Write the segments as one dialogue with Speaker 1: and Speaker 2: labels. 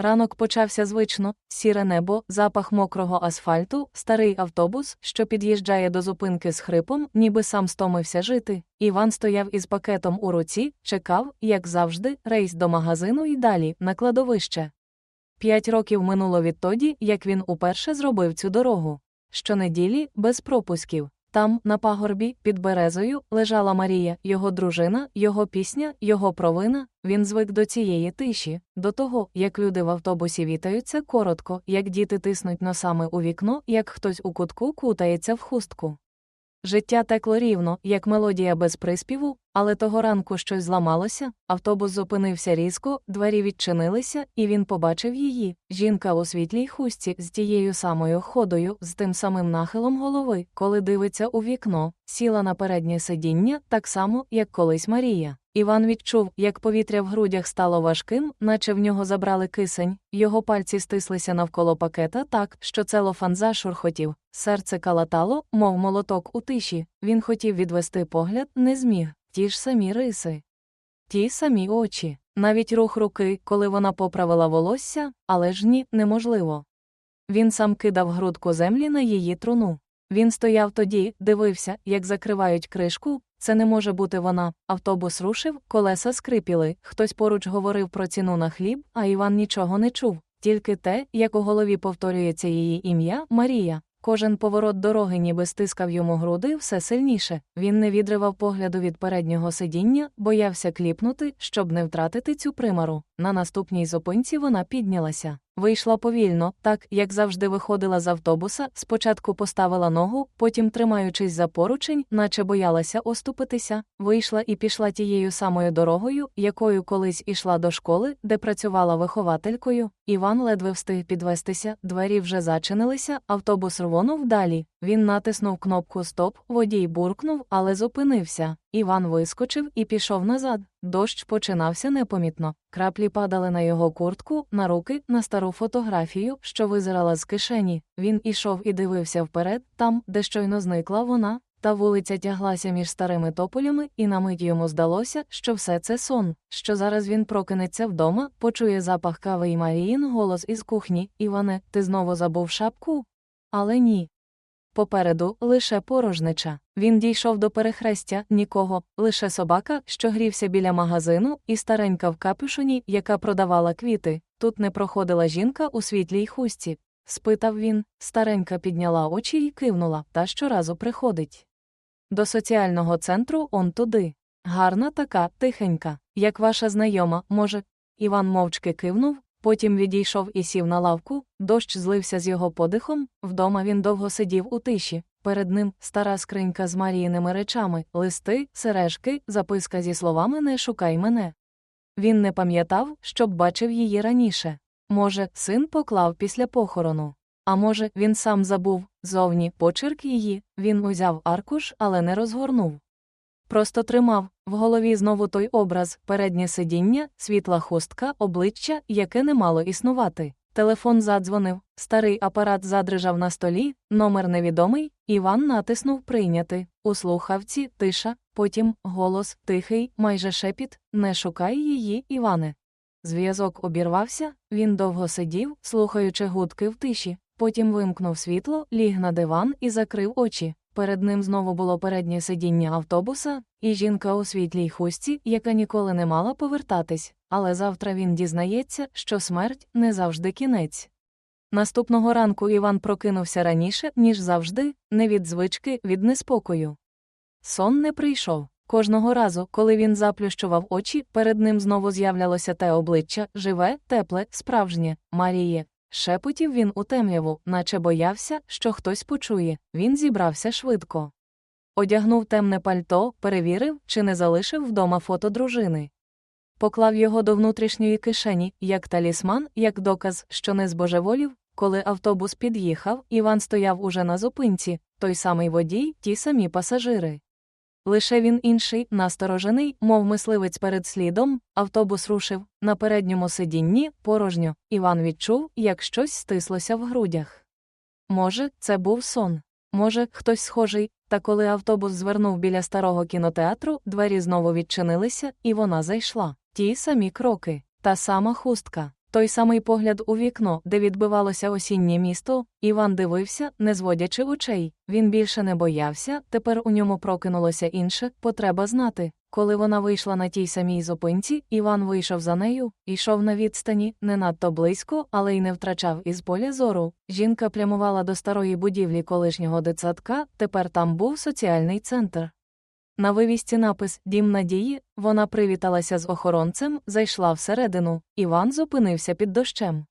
Speaker 1: Ранок почався звично, сіре небо, запах мокрого асфальту, старий автобус, що під'їжджає до зупинки з хрипом, ніби сам стомився жити. Іван стояв із пакетом у руці, чекав, як завжди, рейс до магазину і далі, на кладовище. П'ять років минуло відтоді, як він уперше зробив цю дорогу. Щонеділі, без пропусків. Там, на пагорбі, під березою, лежала Марія, його дружина, його пісня, його провина. Він звик до цієї тиші, до того, як люди в автобусі вітаються коротко, як діти тиснуть носами у вікно, як хтось у кутку кутається в хустку. Життя текло рівно, як мелодія без приспіву, але того ранку щось зламалося, автобус зупинився різко, двері відчинилися, і він побачив її. Жінка у світлій хустці з тією самою ходою, з тим самим нахилом голови, коли дивиться у вікно, сіла на переднє сидіння так само, як колись Марія. Іван відчув, як повітря в грудях стало важким, наче в нього забрали кисень, його пальці стислися навколо пакета так, що целофан зашурхотів, серце калатало, мов молоток у тиші. Він хотів відвести погляд, не зміг. Ті ж самі риси, ті самі очі, навіть рух руки, коли вона поправила волосся, але ж ні, неможливо. Він сам кидав грудку землі на її труну. Він стояв тоді, дивився, як закривають кришку. Це не може бути вона. Автобус рушив, колеса скрипіли, хтось поруч говорив про ціну на хліб, а Іван нічого не чув, тільки те, як у голові повторюється її ім'я Марія. Кожен поворот дороги ніби стискав йому груди все сильніше. Він не відривав погляду від переднього сидіння, боявся кліпнути, щоб не втратити цю примару. На наступній зупинці вона піднялася. Вийшла повільно, так, як завжди виходила з автобуса, спочатку поставила ногу, потім, тримаючись за поручень, наче боялася оступитися, вийшла і пішла тією самою дорогою, якою колись ішла до школи, де працювала вихователькою. Іван ледве встиг підвестися, двері вже зачинилися, автобус рвонув далі. Він натиснув кнопку Стоп, водій буркнув, але зупинився. Іван вискочив і пішов назад. Дощ починався непомітно. Краплі падали на його куртку, на руки, на стару фотографію, що визирала з кишені. Він ішов і дивився вперед, там, де щойно зникла вона. Та вулиця тяглася між старими тополями, і на мить йому здалося, що все це сон, що зараз він прокинеться вдома, почує запах кави і Маріїн голос із кухні Іване, ти знову забув шапку? Але ні. Попереду лише порожнича. Він дійшов до перехрестя нікого, лише собака, що грівся біля магазину, і старенька в капюшоні, яка продавала квіти. Тут не проходила жінка у світлій хустці. Спитав він, старенька підняла очі і кивнула, та щоразу приходить. До соціального центру он туди. Гарна така, тихенька, як ваша знайома, може. Іван мовчки кивнув, потім відійшов і сів на лавку, дощ злився з його подихом, вдома він довго сидів у тиші. Перед ним стара скринька з Маріїними речами, листи, сережки, записка зі словами Не шукай мене. Він не пам'ятав, щоб бачив її раніше. Може, син поклав після похорону. А може, він сам забув зовні почерк її, він узяв аркуш, але не розгорнув. Просто тримав в голові знову той образ, переднє сидіння, світла хустка, обличчя, яке не мало існувати. Телефон задзвонив, старий апарат задрижав на столі, номер невідомий, Іван натиснув прийняти. У слухавці тиша, потім голос, тихий, майже шепіт Не шукай її, Іване. Зв'язок обірвався, він довго сидів, слухаючи гудки в тиші, потім вимкнув світло, ліг на диван і закрив очі. Перед ним знову було переднє сидіння автобуса, і жінка у світлій хустці, яка ніколи не мала повертатись, але завтра він дізнається, що смерть не завжди кінець. Наступного ранку Іван прокинувся раніше, ніж завжди, не від звички, від неспокою. Сон не прийшов. Кожного разу, коли він заплющував очі, перед ним знову з'являлося те обличчя живе, тепле, справжнє, Маріє. Шепотів він у темряву, наче боявся, що хтось почує. Він зібрався швидко. Одягнув темне пальто, перевірив, чи не залишив вдома фото дружини. Поклав його до внутрішньої кишені, як талісман, як доказ, що не збожеволів. Коли автобус під'їхав, Іван стояв уже на зупинці, той самий водій, ті самі пасажири. Лише він інший, насторожений, мов мисливець перед слідом, автобус рушив. На передньому сидінні порожньо. Іван відчув, як щось стислося в грудях. Може, це був сон. Може, хтось схожий, та коли автобус звернув біля старого кінотеатру, двері знову відчинилися, і вона зайшла. Ті самі кроки, та сама хустка, Той самий погляд у вікно, де відбивалося осіннє місто, Іван дивився, не зводячи очей. Він більше не боявся, тепер у ньому прокинулося інше, потреба знати. Коли вона вийшла на тій самій зупинці, Іван вийшов за нею, йшов на відстані, не надто близько, але й не втрачав із поля зору. Жінка прямувала до старої будівлі колишнього дитсадка, тепер там був соціальний центр. На вивісці напис Дім надії вона привіталася з охоронцем, зайшла всередину. Іван зупинився під дощем.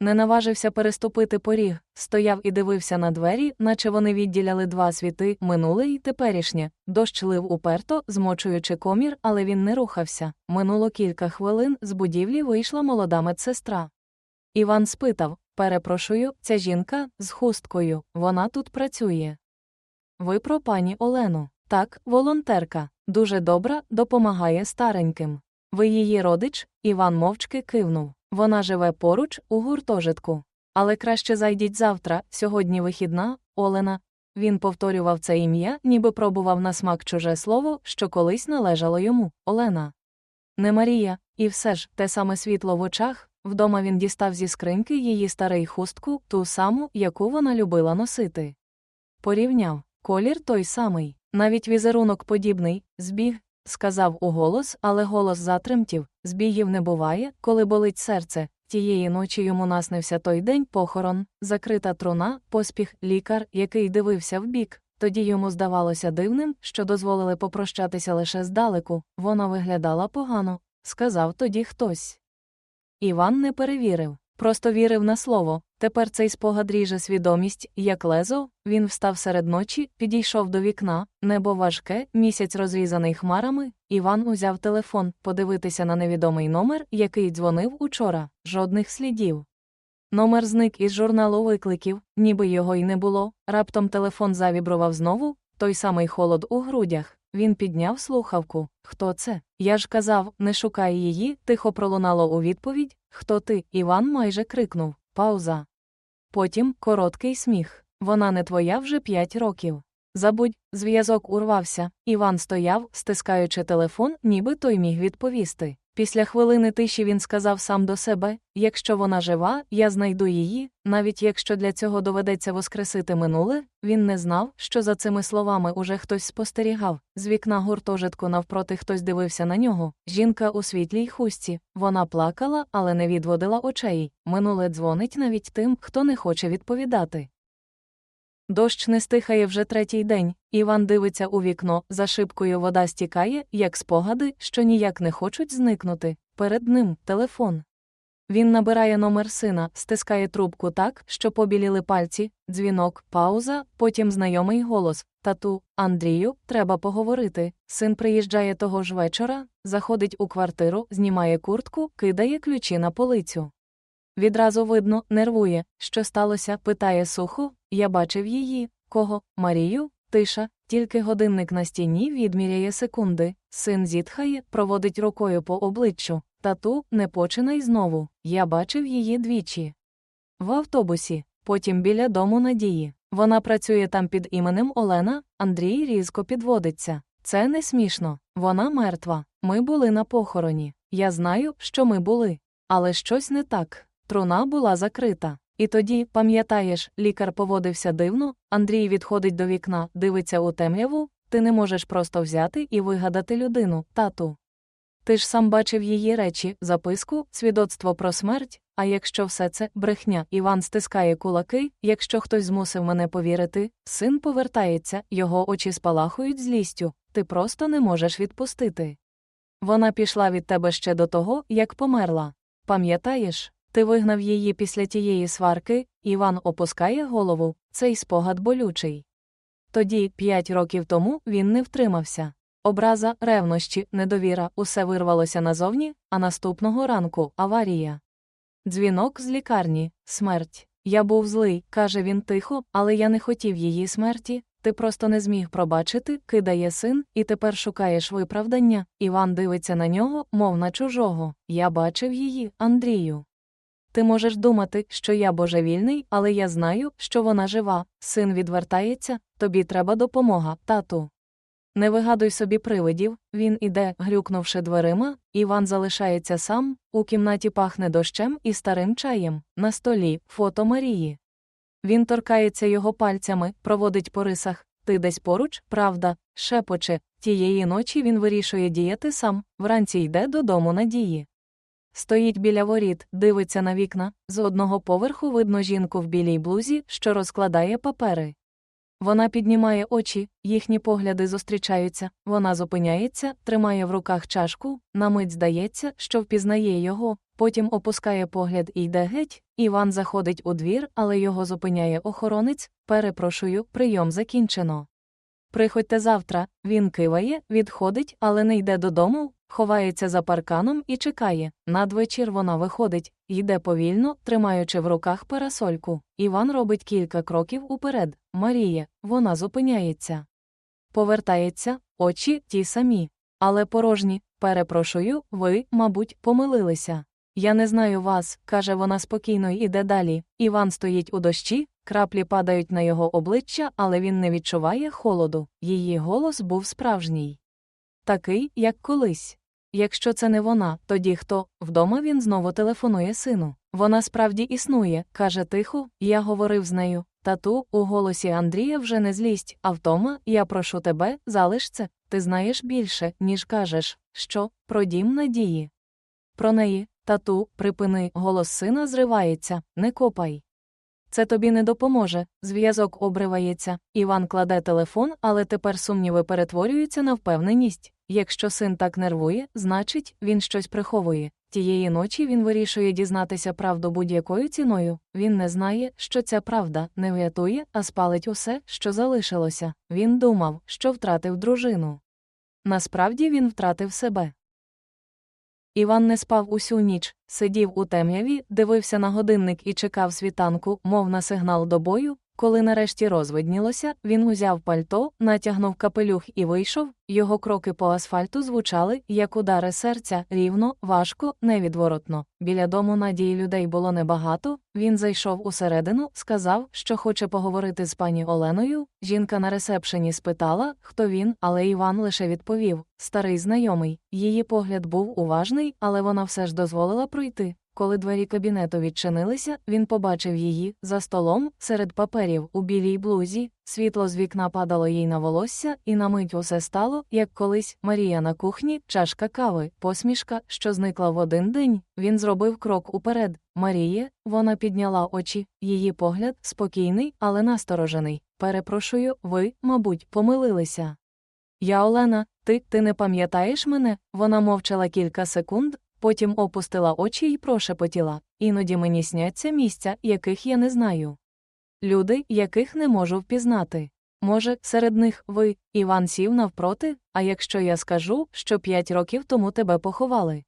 Speaker 1: Не наважився переступити поріг, стояв і дивився на двері, наче вони відділяли два світи минуле й теперішнє. Дощ лив уперто, змочуючи комір, але він не рухався. Минуло кілька хвилин, з будівлі вийшла молода медсестра. Іван спитав Перепрошую, ця жінка з хусткою, вона тут працює. Ви про пані Олену. Так, волонтерка, дуже добра, допомагає стареньким. Ви її родич? Іван мовчки кивнув. Вона живе поруч, у гуртожитку. Але краще зайдіть завтра, сьогодні вихідна, Олена. Він повторював це ім'я, ніби пробував на смак чуже слово, що колись належало йому Олена. Не Марія, і все ж те саме світло в очах. Вдома він дістав зі скриньки її старий хустку, ту саму, яку вона любила носити. Порівняв колір той самий. Навіть візерунок подібний, збіг, сказав уголос, але голос затремтів. Збігів не буває, коли болить серце. Тієї ночі йому наснився той день похорон, закрита труна, поспіх, лікар, який дивився вбік. Тоді йому здавалося дивним, що дозволили попрощатися лише здалеку. Вона виглядала погано, сказав тоді хтось. Іван не перевірив, просто вірив на слово. Тепер цей спогад ріже свідомість, як лезо, він встав серед ночі, підійшов до вікна, небо важке, місяць розрізаний хмарами. Іван узяв телефон подивитися на невідомий номер, який дзвонив учора, жодних слідів. Номер зник із журналу викликів, ніби його й не було. Раптом телефон завібрував знову, той самий холод у грудях. Він підняв слухавку. Хто це? Я ж казав, не шукай її, тихо пролунало у відповідь. Хто ти? Іван майже крикнув. Пауза. Потім короткий сміх. Вона не твоя вже п'ять років. Забудь, зв'язок урвався. Іван стояв, стискаючи телефон, ніби той міг відповісти. Після хвилини тиші він сказав сам до себе якщо вона жива, я знайду її, навіть якщо для цього доведеться воскресити минуле, він не знав, що за цими словами уже хтось спостерігав. З вікна гуртожитку навпроти хтось дивився на нього. Жінка у світлій хустці. Вона плакала, але не відводила очей. Минуле дзвонить навіть тим, хто не хоче відповідати. Дощ не стихає вже третій день. Іван дивиться у вікно, за шибкою вода стікає, як спогади, що ніяк не хочуть зникнути. Перед ним телефон. Він набирає номер сина, стискає трубку так, що побіліли пальці, дзвінок, пауза, потім знайомий голос Тату, Андрію, треба поговорити. Син приїжджає того ж вечора, заходить у квартиру, знімає куртку, кидає ключі на полицю. Відразу видно, нервує. Що сталося? питає сухо. Я бачив її. Кого? Марію? Тиша, тільки годинник на стіні відміряє секунди. Син зітхає, проводить рукою по обличчю. Тату, не починай знову. Я бачив її двічі. В автобусі, потім біля дому Надії. Вона працює там під іменем Олена, Андрій різко підводиться. Це не смішно. Вона мертва. Ми були на похороні. Я знаю, що ми були. Але щось не так. Труна була закрита. І тоді, пам'ятаєш, лікар поводився дивно, Андрій відходить до вікна, дивиться у темряву, ти не можеш просто взяти і вигадати людину, тату. Ти ж сам бачив її речі, записку, свідоцтво про смерть, а якщо все це брехня, Іван стискає кулаки, якщо хтось змусив мене повірити, син повертається, його очі спалахують злістю, ти просто не можеш відпустити. Вона пішла від тебе ще до того, як померла. Пам'ятаєш? Ти вигнав її після тієї сварки, Іван опускає голову, цей спогад болючий. Тоді, п'ять років тому, він не втримався. Образа, ревнощі, недовіра, усе вирвалося назовні, а наступного ранку аварія. Дзвінок з лікарні, смерть. Я був злий, каже він тихо, але я не хотів її смерті. Ти просто не зміг пробачити, кидає син, і тепер шукаєш виправдання. Іван дивиться на нього, мов на чужого. Я бачив її, Андрію. Ти можеш думати, що я божевільний, але я знаю, що вона жива. Син відвертається, тобі треба допомога, тату. Не вигадуй собі привидів, він іде, грюкнувши дверима, Іван залишається сам, у кімнаті пахне дощем і старим чаєм, на столі фото Марії. Він торкається його пальцями, проводить по рисах. Ти десь поруч, правда, шепоче. Тієї ночі він вирішує діяти сам, вранці йде додому Надії. Стоїть біля воріт, дивиться на вікна, з одного поверху видно жінку в білій блузі, що розкладає папери. Вона піднімає очі, їхні погляди зустрічаються, вона зупиняється, тримає в руках чашку, на мить здається, що впізнає його, потім опускає погляд і йде геть. Іван заходить у двір, але його зупиняє охоронець. Перепрошую, прийом закінчено. Приходьте завтра, він киває, відходить, але не йде додому, ховається за парканом і чекає. Надвечір вона виходить, йде повільно, тримаючи в руках парасольку. Іван робить кілька кроків уперед. Марія, вона зупиняється. Повертається, очі ті самі. Але порожні, перепрошую, ви, мабуть, помилилися. Я не знаю вас, каже вона спокійно і іде далі. Іван стоїть у дощі, краплі падають на його обличчя, але він не відчуває холоду. Її голос був справжній. Такий, як колись. Якщо це не вона, тоді хто? Вдома він знову телефонує сину. Вона справді існує, каже тихо, я говорив з нею. Тату, у голосі Андрія вже не злість, а втома, я прошу тебе, залиш це, ти знаєш більше, ніж кажеш, що, про дім надії. Про неї, тату, припини, голос сина зривається, не копай. Це тобі не допоможе, зв'язок обривається. Іван кладе телефон, але тепер сумніви перетворюються на впевненість. Якщо син так нервує, значить, він щось приховує. Тієї ночі він вирішує дізнатися правду будь-якою ціною. Він не знає, що ця правда не врятує, а спалить усе, що залишилося. Він думав, що втратив дружину. Насправді він втратив себе. Іван не спав усю ніч, сидів у темряві, дивився на годинник і чекав світанку, мов на сигнал до бою. Коли нарешті розвиднілося, він узяв пальто, натягнув капелюх і вийшов. Його кроки по асфальту звучали, як удари серця, рівно, важко, невідворотно. Біля дому надії людей було небагато. Він зайшов усередину, сказав, що хоче поговорити з пані Оленою. Жінка на ресепшені спитала, хто він, але Іван лише відповів старий знайомий. Її погляд був уважний, але вона все ж дозволила пройти. Коли двері кабінету відчинилися, він побачив її за столом, серед паперів, у білій блузі, світло з вікна падало їй на волосся, і на мить усе стало, як колись Марія на кухні, чашка кави, посмішка, що зникла в один день. Він зробив крок уперед. Маріє, вона підняла очі, її погляд спокійний, але насторожений. Перепрошую, ви, мабуть, помилилися. Я Олена, ти, ти не пам'ятаєш мене? Вона мовчала кілька секунд, Потім опустила очі й прошепотіла. Іноді мені сняться місця, яких я не знаю. Люди, яких не можу впізнати. Може, серед них ви, Іван сів навпроти, а якщо я скажу, що п'ять років тому тебе поховали.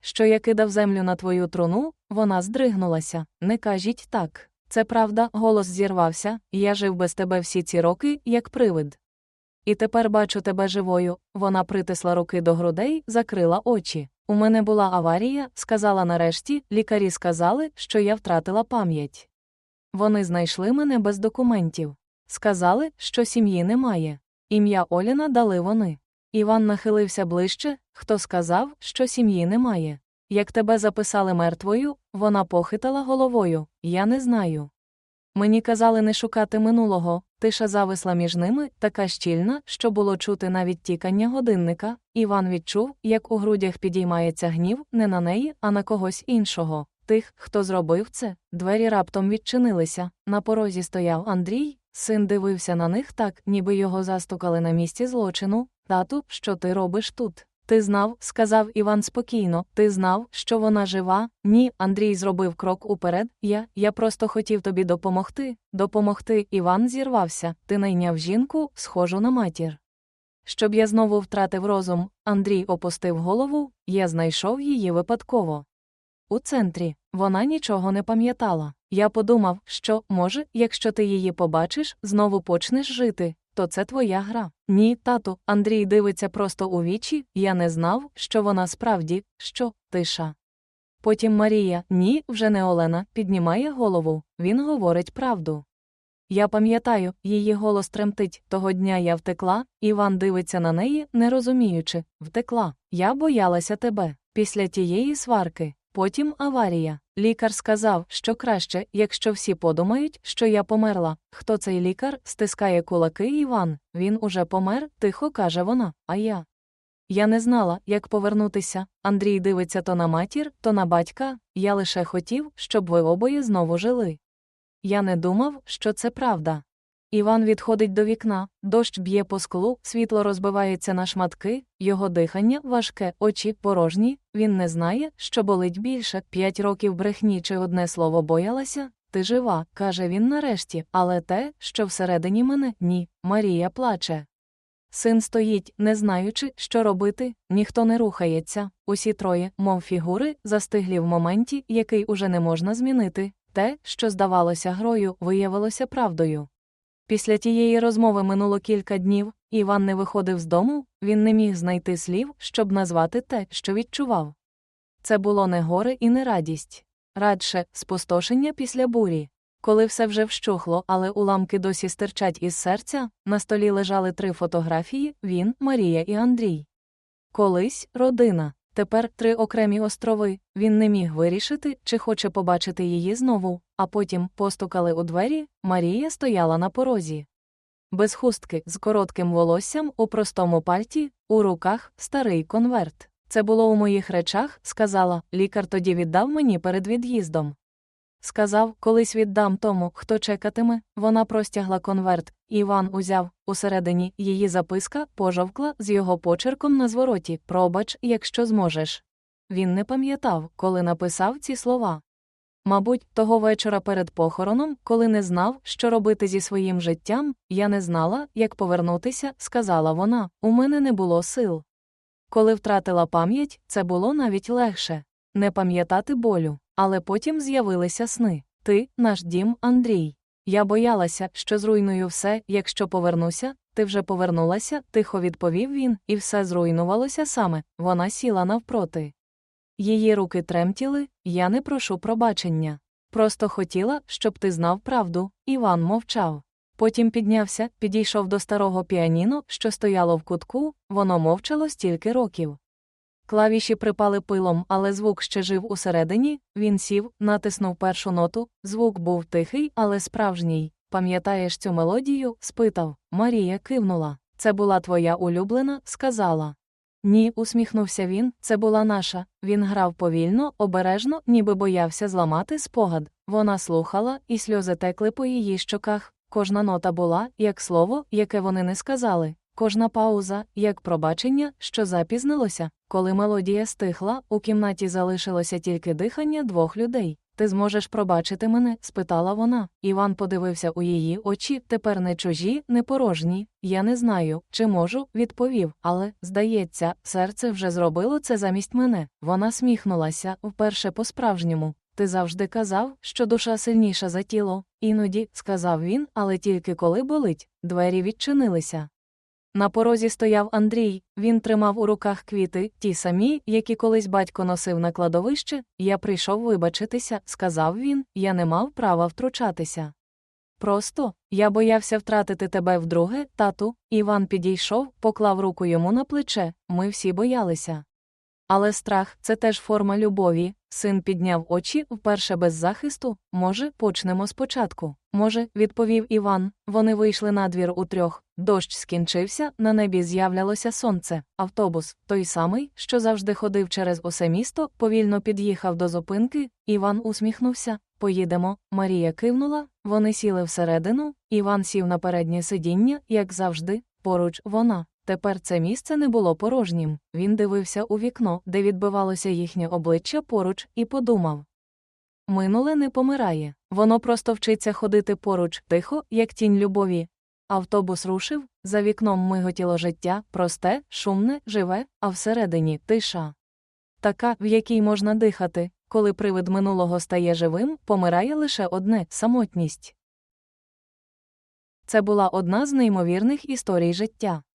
Speaker 1: Що я кидав землю на твою труну, вона здригнулася. Не кажіть так. Це правда, голос зірвався, я жив без тебе всі ці роки, як привид. І тепер бачу тебе живою. Вона притисла руки до грудей, закрила очі. У мене була аварія, сказала нарешті, лікарі сказали, що я втратила пам'ять. Вони знайшли мене без документів. Сказали, що сім'ї немає. Ім'я Оліна дали вони. Іван нахилився ближче, хто сказав, що сім'ї немає. Як тебе записали мертвою, вона похитала головою, я не знаю. Мені казали не шукати минулого, тиша зависла між ними, така щільна, що було чути навіть тікання годинника. Іван відчув, як у грудях підіймається гнів не на неї, а на когось іншого. Тих, хто зробив це, двері раптом відчинилися. На порозі стояв Андрій, син дивився на них так, ніби його застукали на місці злочину. Тату, що ти робиш тут? Ти знав, сказав Іван спокійно, ти знав, що вона жива? Ні, Андрій зробив крок уперед. Я я просто хотів тобі допомогти. Допомогти. Іван зірвався. Ти найняв жінку, схожу на матір. Щоб я знову втратив розум, Андрій опустив голову, я знайшов її випадково. У центрі вона нічого не пам'ятала. Я подумав, що, може, якщо ти її побачиш, знову почнеш жити, то це твоя гра. Ні, тату, Андрій дивиться просто у вічі, я не знав, що вона справді, що, тиша. Потім Марія, ні, вже не Олена, піднімає голову, він говорить правду. Я пам'ятаю, її голос тремтить. Того дня я втекла, Іван дивиться на неї, не розуміючи, втекла. Я боялася тебе. Після тієї сварки. Потім аварія. Лікар сказав, що краще, якщо всі подумають, що я померла. Хто цей лікар? стискає кулаки Іван. Він уже помер, тихо каже вона, а я. Я не знала, як повернутися. Андрій дивиться то на матір, то на батька. Я лише хотів, щоб ви обоє знову жили. Я не думав, що це правда. Іван відходить до вікна, дощ б'є по склу, світло розбивається на шматки, його дихання важке, очі порожні, він не знає, що болить більше. П'ять років брехні чи одне слово боялася. Ти жива, каже він нарешті, але те, що всередині мене, ні. Марія плаче. Син стоїть, не знаючи, що робити, ніхто не рухається, усі троє, мов фігури, застиглі в моменті, який уже не можна змінити. Те, що здавалося грою, виявилося правдою. Після тієї розмови минуло кілька днів, Іван не виходив з дому, він не міг знайти слів, щоб назвати те, що відчував. Це було не горе і не радість, радше спустошення після бурі. Коли все вже вщухло, але уламки досі стирчать із серця, на столі лежали три фотографії він, Марія і Андрій. Колись родина, тепер три окремі острови. Він не міг вирішити, чи хоче побачити її знову, а потім постукали у двері, Марія стояла на порозі. Без хустки, з коротким волоссям, у простому пальті, у руках старий конверт. Це було у моїх речах, сказала, лікар тоді віддав мені перед від'їздом. Сказав, колись віддам тому, хто чекатиме, вона простягла конверт. Іван узяв усередині її записка, пожовкла з його почерком на звороті Пробач, якщо зможеш. Він не пам'ятав, коли написав ці слова. Мабуть, того вечора перед похороном, коли не знав, що робити зі своїм життям, я не знала, як повернутися, сказала вона, у мене не було сил. Коли втратила пам'ять, це було навіть легше не пам'ятати болю. Але потім з'явилися сни Ти, наш дім, Андрій. Я боялася, що зруйную все, якщо повернуся, ти вже повернулася, тихо відповів він, і все зруйнувалося саме. Вона сіла навпроти. Її руки тремтіли, я не прошу пробачення. Просто хотіла, щоб ти знав правду. Іван мовчав. Потім піднявся, підійшов до старого піаніно, що стояло в кутку, воно мовчало стільки років. Клавіші припали пилом, але звук ще жив усередині. Він сів, натиснув першу ноту. Звук був тихий, але справжній. Пам'ятаєш цю мелодію? спитав. Марія кивнула. Це була твоя улюблена, сказала. Ні, усміхнувся він, це була наша. Він грав повільно, обережно, ніби боявся зламати спогад. Вона слухала, і сльози текли по її щоках. Кожна нота була, як слово, яке вони не сказали. Кожна пауза, як пробачення, що запізнилося, коли мелодія стихла, у кімнаті залишилося тільки дихання двох людей. Ти зможеш пробачити мене? спитала вона. Іван подивився у її очі, тепер не чужі, не порожні. Я не знаю, чи можу, відповів, але, здається, серце вже зробило це замість мене. Вона сміхнулася вперше по-справжньому. Ти завжди казав, що душа сильніша за тіло. Іноді, сказав він, але тільки коли болить. Двері відчинилися. На порозі стояв Андрій, він тримав у руках квіти, ті самі, які колись батько носив на кладовище. Я прийшов вибачитися, сказав він, я не мав права втручатися. Просто я боявся втратити тебе вдруге, тату. Іван підійшов, поклав руку йому на плече, ми всі боялися. Але страх це теж форма любові. Син підняв очі вперше без захисту. Може, почнемо спочатку. Може, відповів Іван. Вони вийшли на двір у трьох. Дощ скінчився, на небі з'являлося сонце. Автобус, той самий, що завжди ходив через усе місто, повільно під'їхав до зупинки. Іван усміхнувся. Поїдемо. Марія кивнула. Вони сіли всередину. Іван сів на переднє сидіння, як завжди, поруч вона. Тепер це місце не було порожнім. Він дивився у вікно, де відбивалося їхнє обличчя поруч, і подумав Минуле не помирає, воно просто вчиться ходити поруч, тихо, як тінь любові. Автобус рушив, за вікном миготіло життя, просте, шумне, живе, а всередині тиша. Така, в якій можна дихати, коли привид минулого стає живим, помирає лише одне самотність. Це була одна з неймовірних історій життя.